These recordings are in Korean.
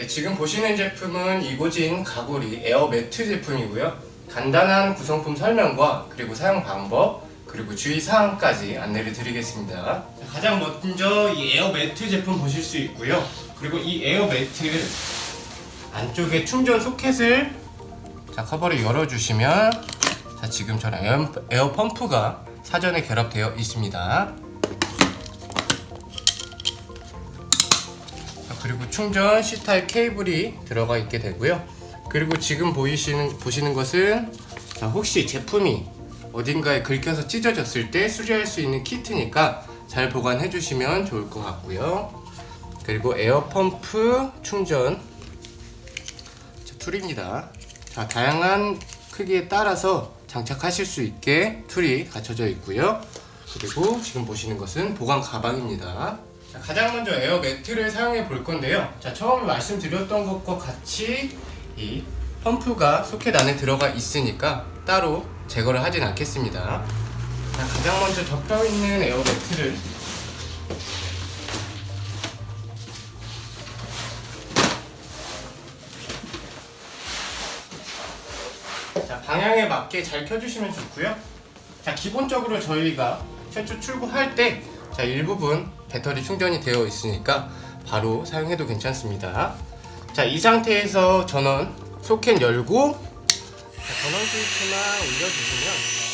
네, 지금 보시는 제품은 이고진 가고리 에어 매트 제품이고요. 간단한 구성품 설명과 그리고 사용 방법 그리고 주의 사항까지 안내를 드리겠습니다. 자, 가장 먼저 이 에어 매트 제품 보실 수 있고요. 그리고 이 에어 매트 안쪽에 충전 소켓을 자, 커버를 열어주시면 자, 지금처럼 에어, 에어 펌프가 사전에 결합되어 있습니다. 그리고 충전 C타입 케이블이 들어가 있게 되고요. 그리고 지금 보이시는 보시는 것은 자, 혹시 제품이 어딘가에 긁혀서 찢어졌을 때 수리할 수 있는 키트니까 잘 보관해 주시면 좋을 것 같고요. 그리고 에어 펌프 충전 자, 툴입니다. 자, 다양한 크기에 따라서 장착하실 수 있게 툴이 갖춰져 있고요. 그리고 지금 보시는 것은 보관 가방입니다. 자, 가장 먼저 에어 매트를 사용해 볼 건데요. 자, 처음에 말씀드렸던 것과 같이 이 펌프가 소켓 안에 들어가 있으니까 따로 제거를 하진 않겠습니다. 자, 가장 먼저 덮여 있는 에어 매트를 자, 방향에 맞게 잘 켜주시면 좋고요. 자, 기본적으로 저희가 최초 출고할 때 자, 일부분 배터리 충전이 되어 있으니까 바로 사용해도 괜찮습니다. 자, 이 상태에서 전원 소켓 열고 자, 전원 스위치만 올려주시면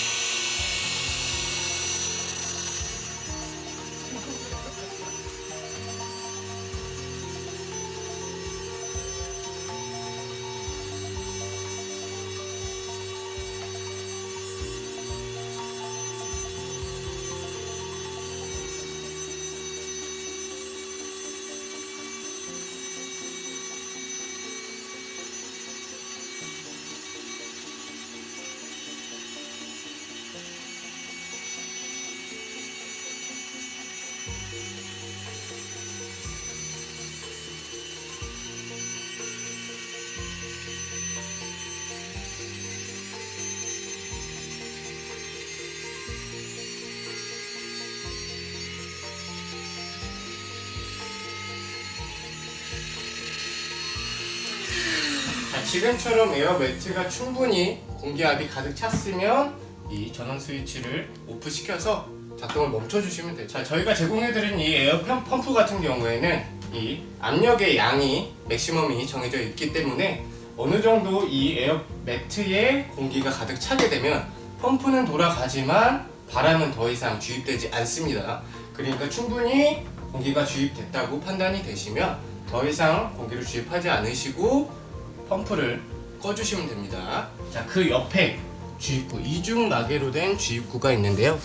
지금처럼 에어 매트가 충분히 공기압이 가득 찼으면 이 전원 스위치를 오프 시켜서 작동을 멈춰 주시면 돼요. 자, 저희가 제공해 드린 이 에어 펌- 펌프 같은 경우에는 이 압력의 양이 맥시멈이 정해져 있기 때문에 어느 정도 이 에어 매트에 공기가 가득 차게 되면 펌프는 돌아가지만 바람은 더 이상 주입되지 않습니다. 그러니까 충분히 공기가 주입됐다고 판단이 되시면 더 이상 공기를 주입하지 않으시고 펌프를 꺼주시면 됩니다. 자, 그 옆에 주입구, 이중 마개로 된 주입구가 있는데요.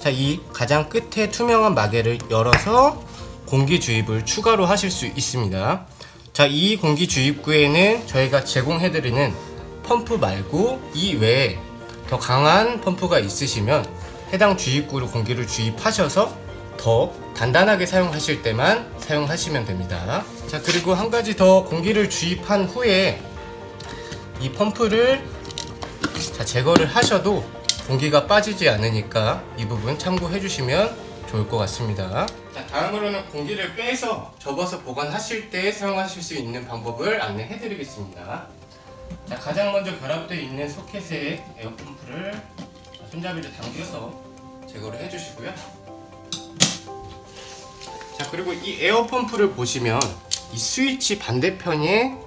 자, 이 가장 끝에 투명한 마개를 열어서 공기 주입을 추가로 하실 수 있습니다. 자, 이 공기 주입구에는 저희가 제공해드리는 펌프 말고 이 외에 더 강한 펌프가 있으시면 해당 주입구로 공기를 주입하셔서 더 단단하게 사용하실 때만 사용하시면 됩니다. 자, 그리고 한 가지 더 공기를 주입한 후에 이 펌프를 자, 제거를 하셔도 공기가 빠지지 않으니까 이 부분 참고해 주시면 좋을 것 같습니다. 자, 다음으로는 공기를 빼서 접어서 보관하실 때 사용하실 수 있는 방법을 안내해 드리겠습니다. 자, 가장 먼저 결합되어 있는 소켓에 에어펌프를 손잡이를 당겨서 제거를 해 주시고요. 자, 그리고 이 에어펌프를 보시면 이 스위치 반대편에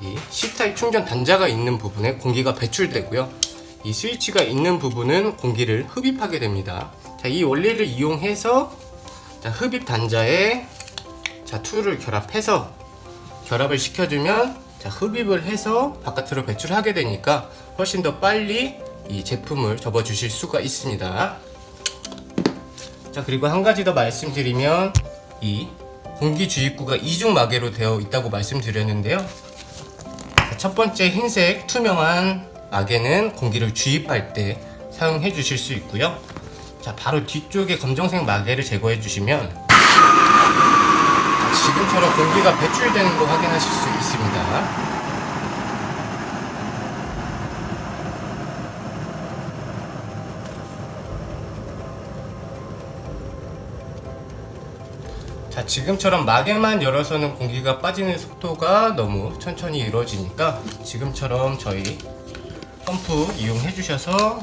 이 C타입 충전 단자가 있는 부분에 공기가 배출되고요. 이 스위치가 있는 부분은 공기를 흡입하게 됩니다. 자, 이 원리를 이용해서 자, 흡입 단자에 자, 툴을 결합해서 결합을 시켜주면 자, 흡입을 해서 바깥으로 배출하게 되니까 훨씬 더 빨리 이 제품을 접어 주실 수가 있습니다. 자, 그리고 한 가지 더 말씀드리면 이 공기 주입구가 이중 마개로 되어 있다고 말씀드렸는데요. 첫 번째 흰색 투명한 마개는 공기를 주입할 때 사용해 주실 수 있고요. 자, 바로 뒤쪽에 검정색 마개를 제거해 주시면 자, 지금처럼 공기가 배출되는 거 확인하실 수 있습니다. 자, 자, 지금처럼 막에만 열어서는 공기가 빠지는 속도가 너무 천천히 이루어지니까 지금처럼 저희 펌프 이용해 주셔서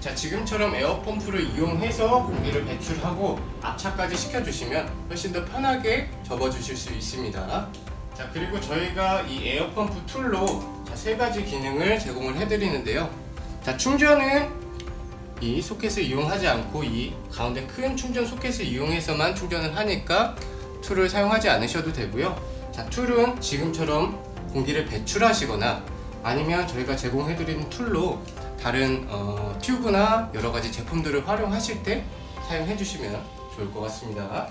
자 지금처럼 에어펌프를 이용해서 공기를 배출하고 압착까지 시켜주시면 훨씬 더 편하게 접어주실 수 있습니다. 자 그리고 저희가 이 에어펌프 툴로 자, 세 가지 기능을 제공을 해드리는데요. 자 충전은 이 소켓을 이용하지 않고 이 가운데 큰 충전 소켓을 이용해서만 충전을 하니까 툴을 사용하지 않으셔도 되고요. 자 툴은 지금처럼 공기를 배출하시거나 아니면 저희가 제공해드리는 툴로 다른 어, 튜브나 여러 가지 제품들을 활용하실 때 사용해 주시면 좋을 것 같습니다.